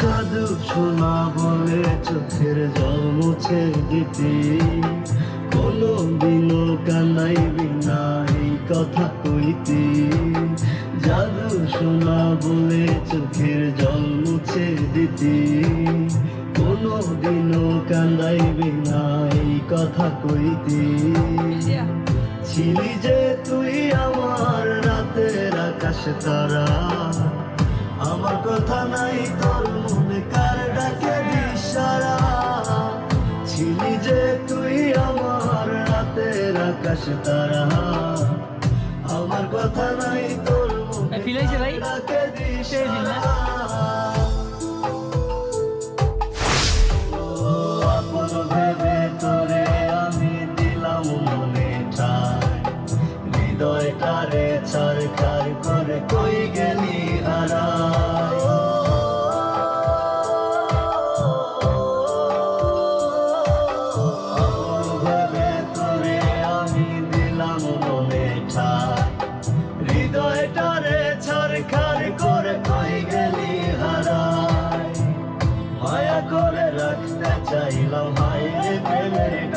জাদু শোনা বলে চোখের জল মুছে দিতে। কোনো দিনও কান্দাইবি না এই কথা কইতে। জাদু শোনা বলে চোখের জল মুছে দিতে। কোনো দিনও কান্দাইবি না এই কথা কইতে। ছিলি যে তুই আমার রাতের আকাশ তারা। আমার কথা নাই আকাশ তারা আমার কথা নাই তোর ভাই? ভেবে আমি দিলাম মনে হৃদয়টারে করে কই গেলি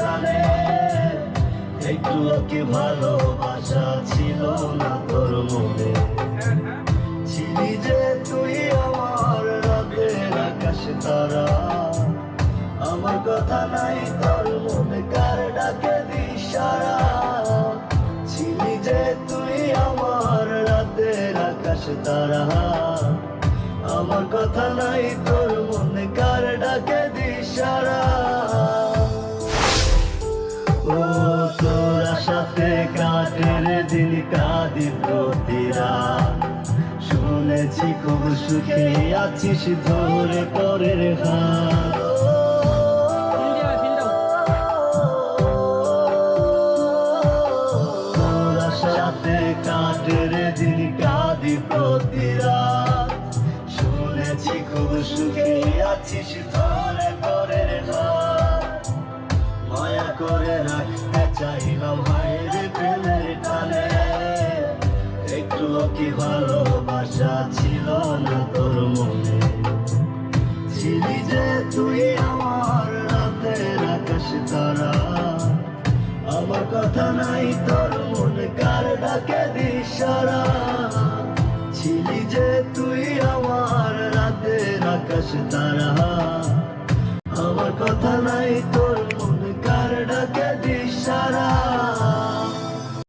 প্রেমের কানে একটু কি ভালোবাসা ছিল না তোর মনে। ছিলি যে তুই আমার রাতের আকাশ তারা। আমার কথা নাই তোর মনে, কার ডাকে দিশারা? ছিলি যে তুই আমার রাতের আকাশ তারা। আমার কথা নাই তোর মনে, কার ডাকে দিশারা? সুখে আছিস ধরে পরের হাত। সাথে কাটের দিন কাদি প্রতিরা শুনেছি খুব সুখে আছিস ধরে পরের হাত। মায়া করে রাখতে চাইলাম ভাইরে কি ভালোবাসা ছিল না তোর মনে? ছিলি যে তুই আমার আকাশ তারা। আমার কথা নাই তোর কার ডাকে দিশারা? ছিলি যে তুই আমার রাতে আকাশ তারা। আমার কথা নাই তোর